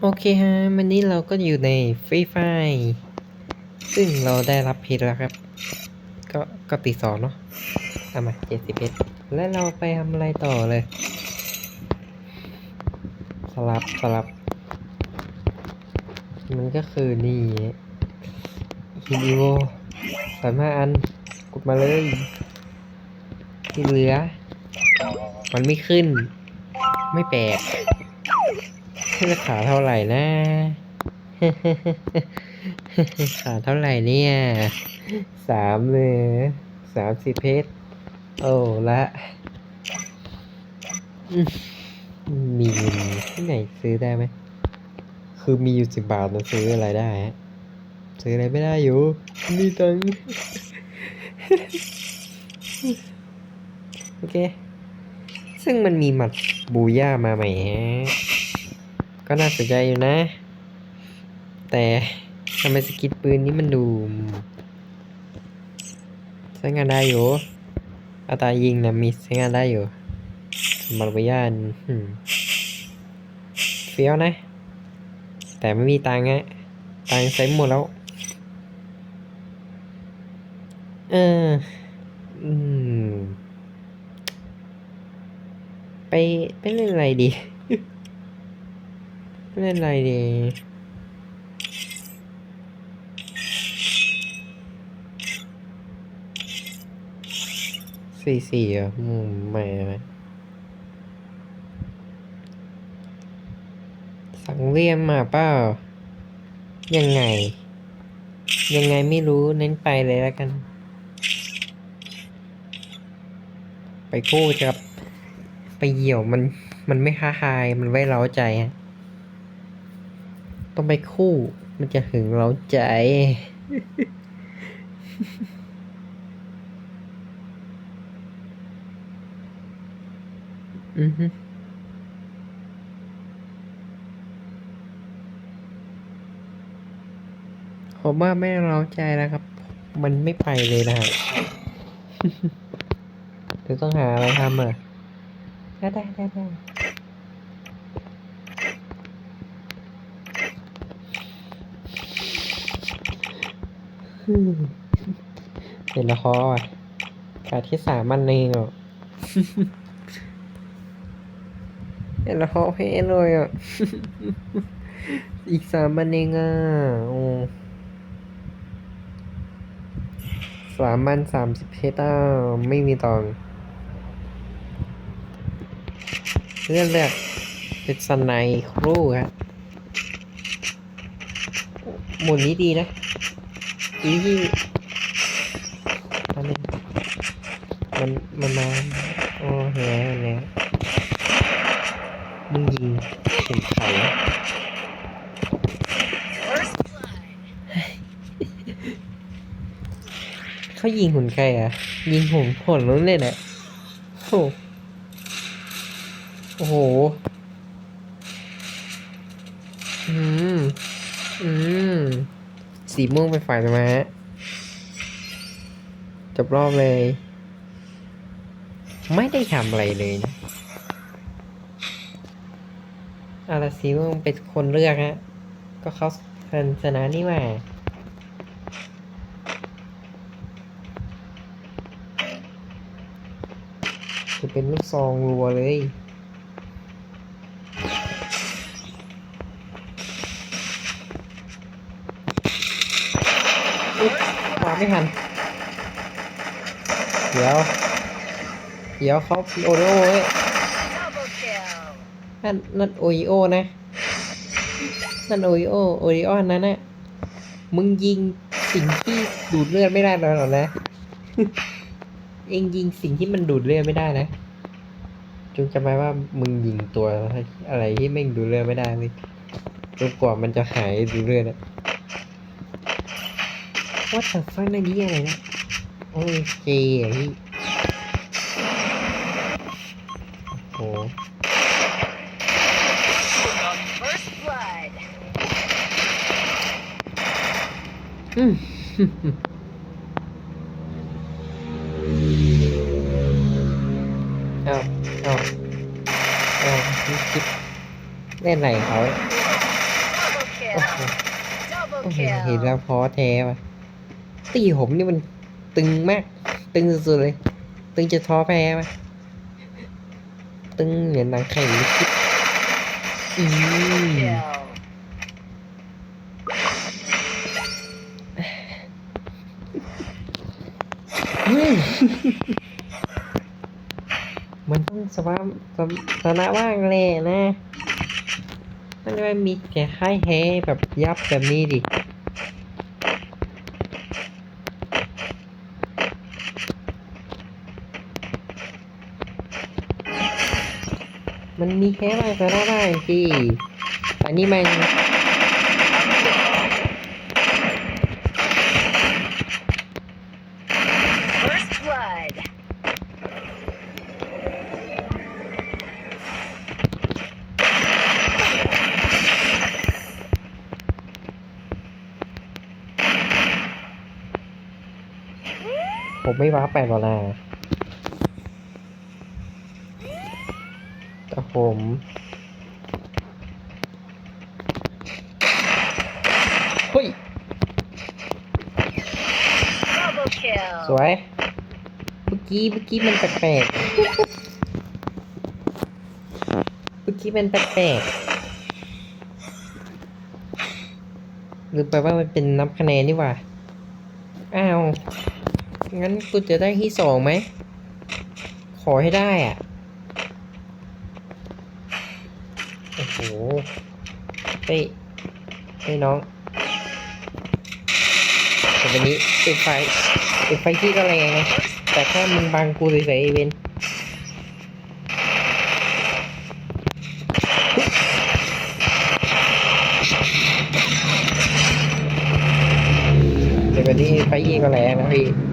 โอเคฮะ วันนี้เราก็อยู่ในฟรีไฟซึ่งเราได้รับเพชรแล้วครับ ก็ก็ตีสองเนาะเอามาเจ็ดสิบเพชรและเราไปทำอะไรต่อเลย สลับสลับ มันก็คือนี่ฮินิโวสามห้าอันกดมาเลย ที่เหลือ มันไม่ขึ้น ไม่แปลก ราคาเท่าไหร่นะขาเท่าไหร่เนี่ย สามเลยสามสิบเพชรโอ้ละ มีที่ไหนซื้อได้ไหม คือมีอยู่สิบบาทมันซื้ออะไรได้ฮะ ซื้ออะไรไม่ได้อยู่ มีตังค์โอเค ซึ่งมันมีหมัดบูย่ามาใหม่ฮะ ก็น่าสนใจอยู่นะ แต่ทำไมสกินปืนนี้มันดูใช้งานได้อยู่อัตรายิงนะมีใช้งานได้อยู่บาร์บยานอืมเฟี้ยวนะ แต่ไม่มีตังค์ฮะตังค์ใช้หมดแล้ว เอออืมไปไปเล่นอะไรดี เล่นอะไรดีสี่สี่อะอืมไม่ไม่สังเวียมมาเปล่า ยังไง ยังไงไม่รู้เน้นไปเลยแล้วกัน ไปคู่จะไปเหี่ยวมัน มันไม่ท้าทาย มันไว้เร้าใจฮะ ต้องไปคู่ มันจะหึงเราใจ อือฮึผมว่าไม่เราใจแล้วครับ มันไม่ไปเลยนะฮะเดี๋ยวต้องหาอะไรทำอะได้ได้ได้ ได้เห็นละครการที่สามมันเองอะเห็นละครเพลเลยอะ อีกสามมันเองอะโอ้สามมันสามสิบเพชรอะไม่มีตองเรื่องแรกเป็นสไนครูครับหมุนนี้ดีนะ อีที่อันนี้มันมันมาโอ้แหแล้วแล้วมึงยิงเข็มเขาเขายิงหุ่นใครอะ ยิงหุ่นผลล้นเลยแหละโอ้โอ้โห อืม อืม สีม่วงเป็นฝ่ายชนะจบรอบเลย ไม่ได้ทำอะไรเลยนะอาราสีม่วงเป็นคนเลือกฮะ ก็เขาเป็นชนะนี่หว่าจะเป็นลูกซองรัวเลย อุ๊บวาง ไม่ทัน เดี๋ยว เดี๋ยวเขาโอริโอเว้ย Double kill. นั่นนั่นโอริโอนะ นั่นโอริโอโอริโออันนั้นน่ะมึงยิงสิ่งที่ดูดเลือดไม่ได้หรอกนะ เองยิงสิ่งที่มันดูดเลือดไม่ได้นะจงจำไว้ว่ามึงยิงตัวอะไรที่แม่งดูดเลือดไม่ได้เลยจนกว่ามันจะหายดูดเลือดอะ ว่าแต่ฟังในนี้อะไรนะ โอเคอะพี่โอ้โห First blood. อืมเอาเอาเอาคิดคิดเล่นอะไรของเขาเนี่ย kill. Double โอ้โหเห็น kill. แล้วพอแท้ว่ะ ตีผมนี่มันตึงมาก ตึงสุดๆเลย ตึงจะท้อแพ้ไหมตึงเหมือนหนังไข่ลิขิตอืมมันต้องสวามสวชนะบ้างแหละนะ มันไม่มีแค่ค่ายแฮแบบยับแบบนี้ดิ มันมีแค่บ้างชนะบ้างสิอันนี้มัน First blood. ผมไม่ว้าแปดหรอกนะแต่ ผม เฮ้ย Double kill. สวย เมื่อกี้ เมื่อกี้มันแปลกๆ เมื่อกี้มันแปลกๆหรือแปลว่ามันเป็นนับคะแนนนี่หว่า อ้าว งั้นกูจะได้ที่สองไหม ขอให้ได้อะ โหเฮ้ยเฮ้ยน้องแต่วันนี้ติดไฟติดไฟที่ก็แรงนะแต่แค่มึงบังกูเฉยๆไอเวนเดี๋ยววันนี้ไฟยี่ก็แรงนะพี่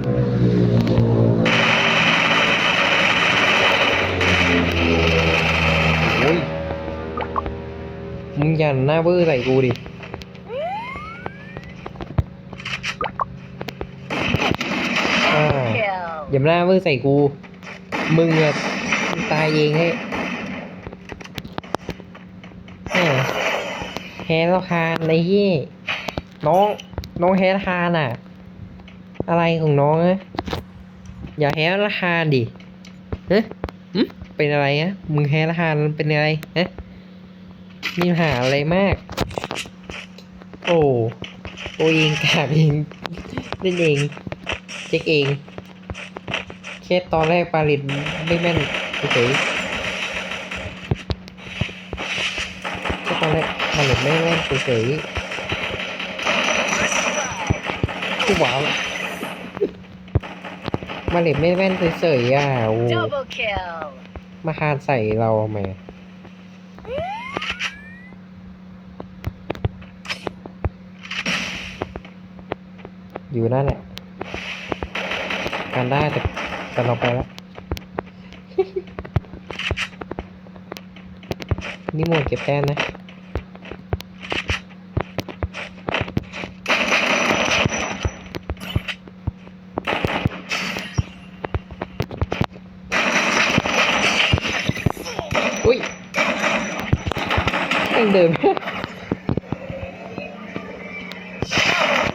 มึงอย่าหน้าเบื่อใส่กูดิอ่า Kill. อย่ามาหน้ามือใส่กู มึงอะตายเองให้แหมแฮร์คานไอ้เหี้ยน้องน้องแฮร์คานอะ อะไรของน้องอะอย่าแฮร์คานดิเฮ้ยเป็นอะไรอะมึงแฮร์คานเป็นอะไรฮะ มีปัญหาอะไรมาก โอ้โอเองกาบเองเล่นเองเจ๊กเองแค่ตอนแรกปาลิตไม่แม่นเฉยๆแค่ตอนแรกปาลิตไม่แม่นเฉย First blood. ๆกูว้าวมาลิตไม่แม่นเฉยๆอะโอ้ Double kill. มาคานใส่เราทำไม อยู่นั่นแหละการได้แต่แต่เราไปแล้ว นี่หมดเก็บแต้มนะอุ้ยยังเดิน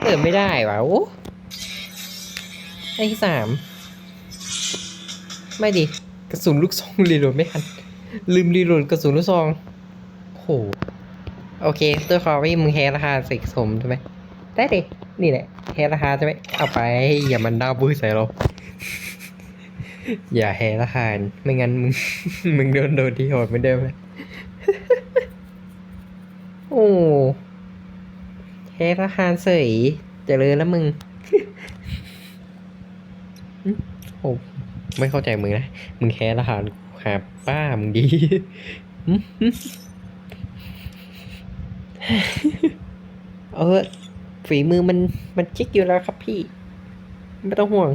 เดินไม่ได้วะโอ้ไอ้ที่สามไม่ดิ กระสุนลูกซองรีโหลดไม่ทัน ลืมรีโหลดกระสุนลูกซองโหโอเคตัวคอวี่มึงแฮราคาสิสมใช่ไหมได้ดิ นี่แหละแฮราคาใช่ไหมเอาไป อย่ามันดาบื้อใส่เรา อย่าแฮราคาไม่งั้นมึง มึงโดนโดนที่โหดเหมือนเดิมเลยโอ้ แฮราคาเสยเจริญแล้วมึงโอ้ไม่เข้าใจมึงนะ มึงแฮราคาหาป้ามึงดีเออฝีมือมันมันจิกอยู่แล้วครับพี่ ไม่ต้องห่วง